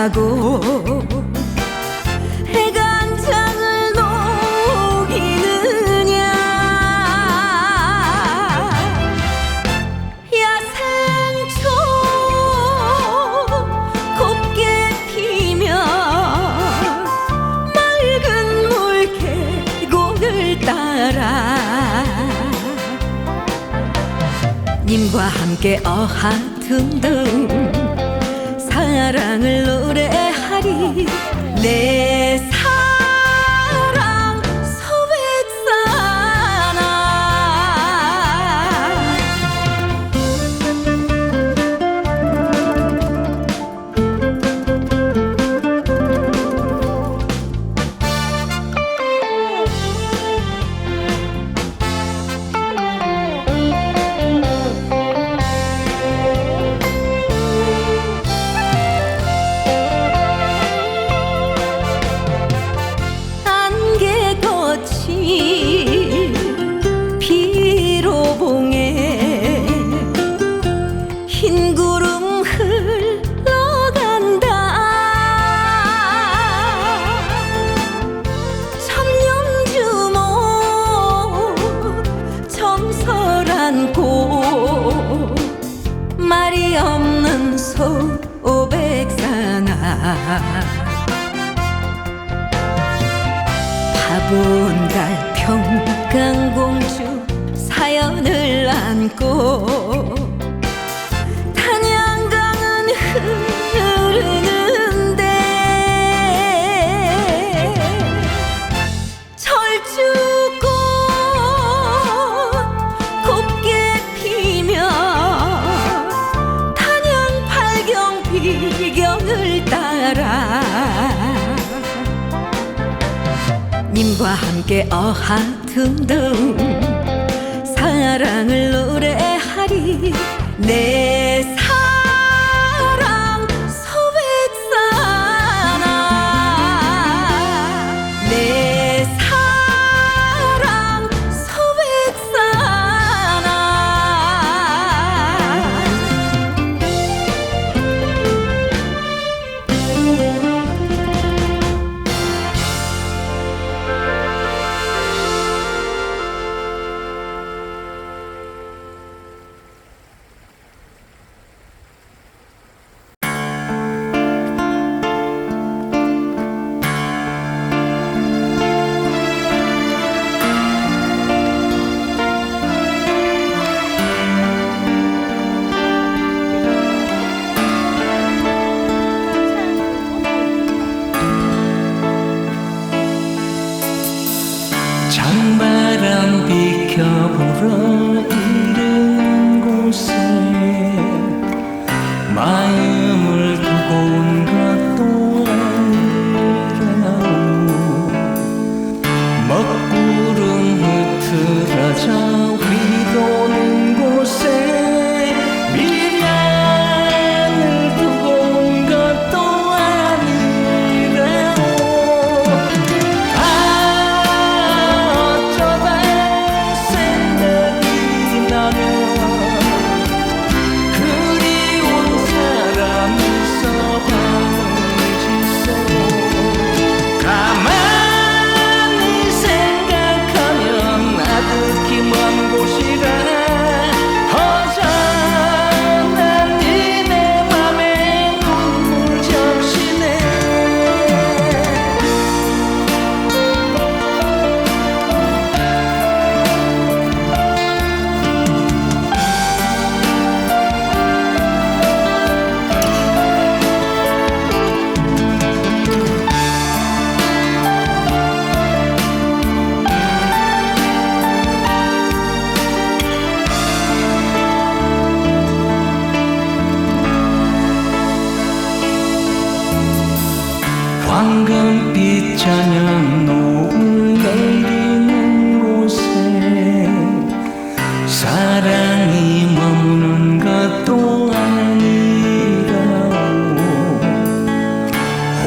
가고 해강장을 녹이느냐. 야생초 곱게 피면 맑은 물 계곡을 따라 님과 함께 어하둥둥 사랑을 노래하리. 내 사랑 온달 평강공주 사연을 안고 함께 어하둥둥 사랑을 노래하리 내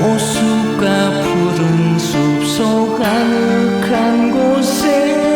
호수가 푸른 숲속 아늑한 곳에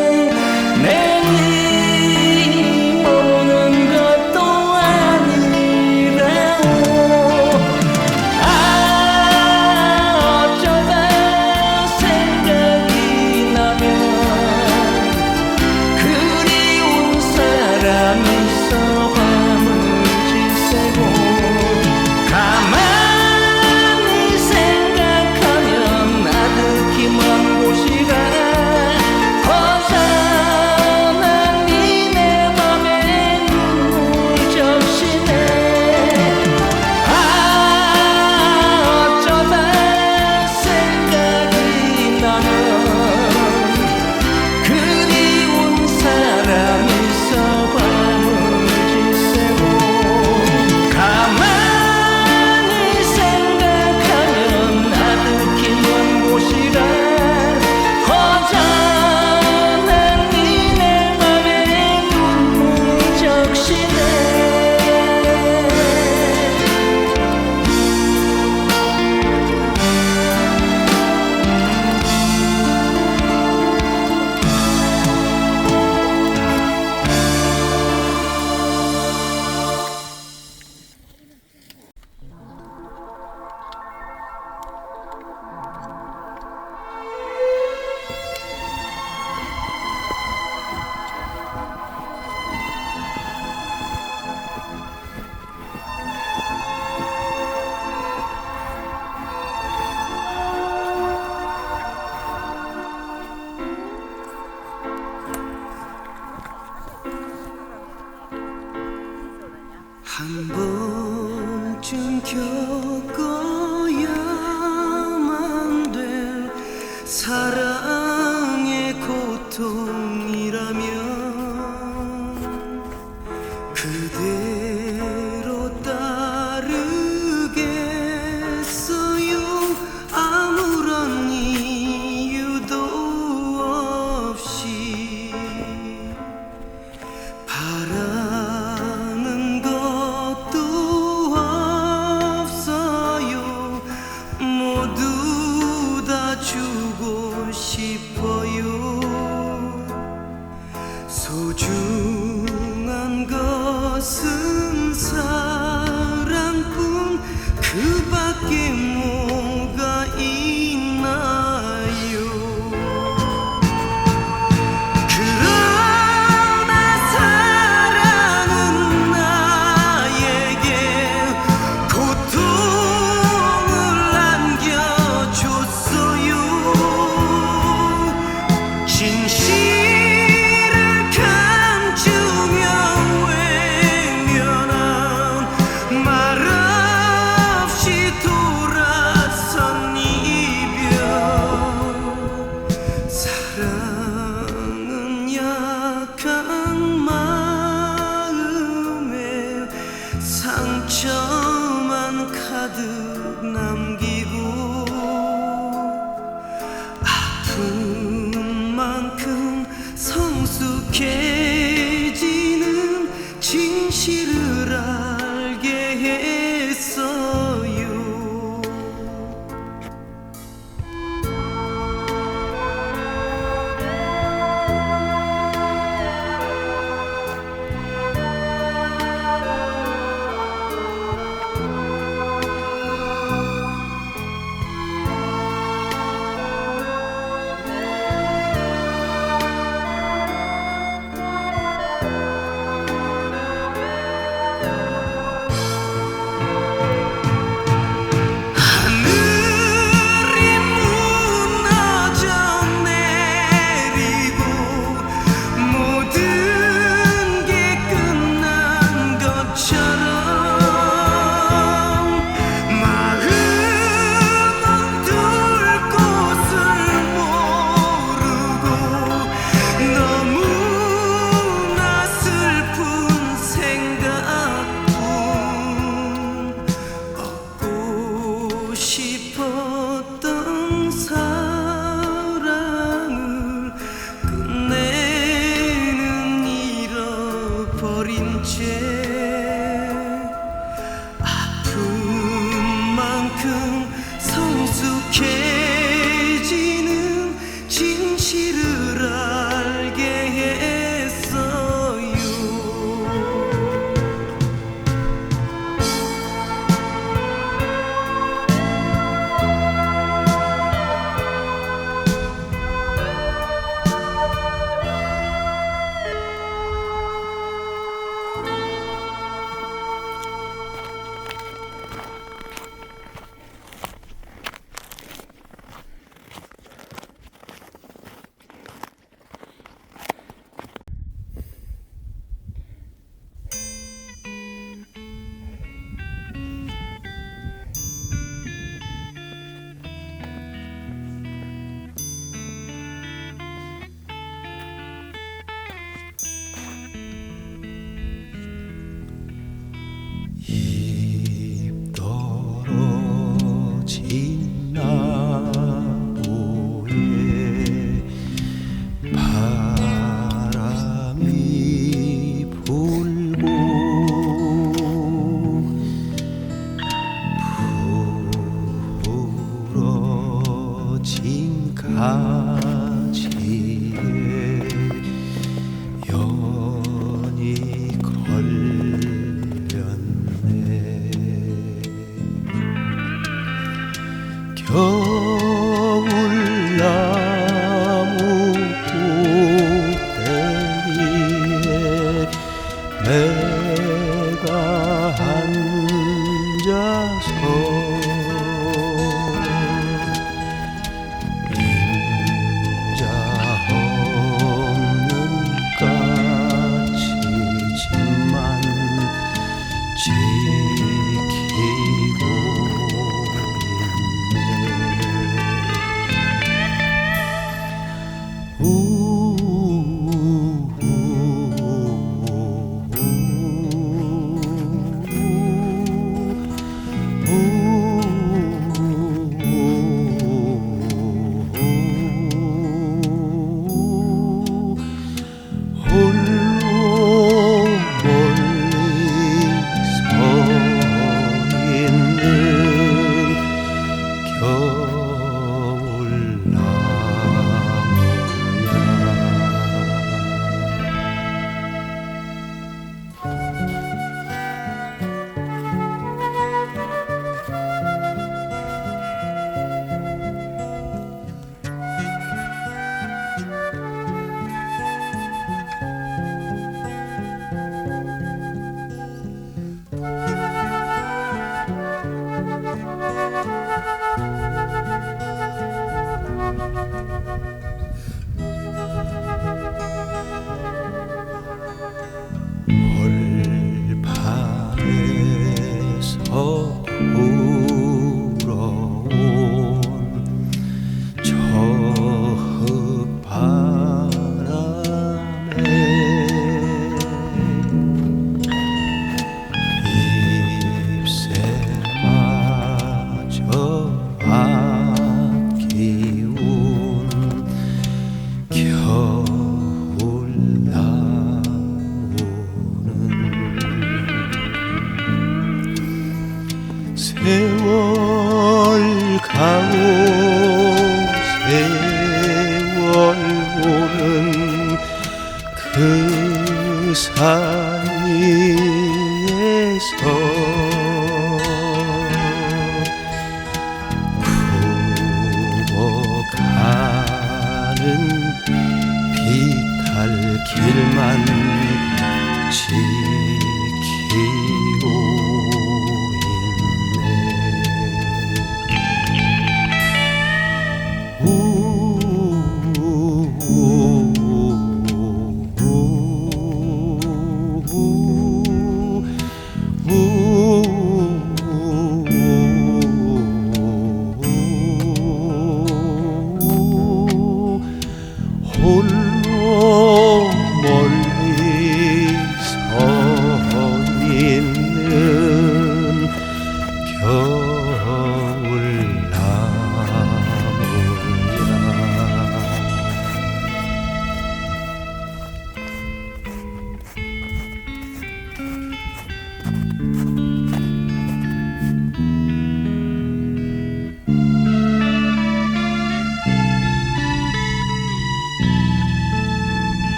한 번쯤 겪어야만 될 사랑.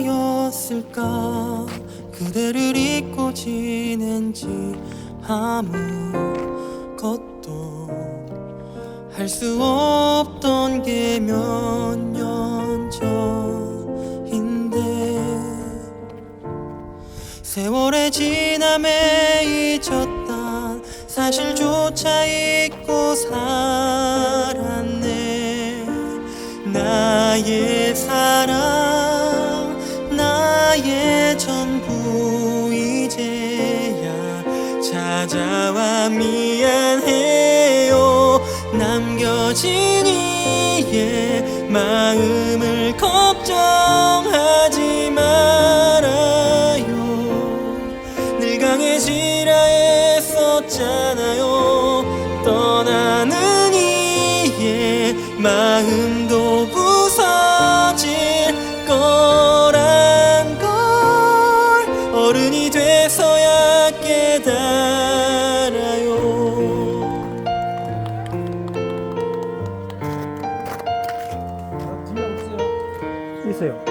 언제부터였을까? 그대를 잊고 지낸 지 아무것도 할 수 없던 게 몇 년 전인데 세월의 지남에 잊었단 사실조차 잊고 살았네 나의 사랑 나의 전부 이제야 찾아와 미안해요. 남겨진 이의 마음을 걱정하지 말아요. 늘 강해지라 했었잖아요. 떠나는 이의 마음 있어요.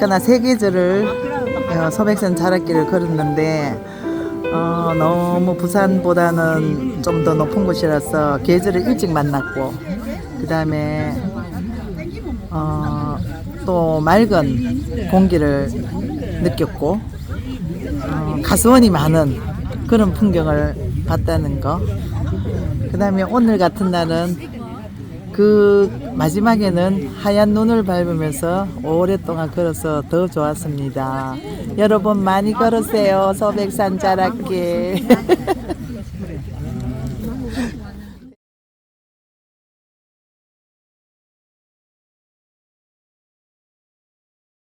어, 어쨌거나 세 계절을 어, 소백산 자락길을 걸었는데 어, 너무 부산보다는 좀 더 높은 곳이라서 계절을 일찍 만났고 그 다음에 어, 또 맑은 공기를 느꼈고 어, 가수원이 많은 그런 풍경을 봤다는 거. 그 다음에 오늘 같은 날은 그 마지막에는 하얀 눈을 밟으면서 오랫동안 걸어서 더 좋았습니다. 여러분 많이 걸으세요. 소백산 자락길.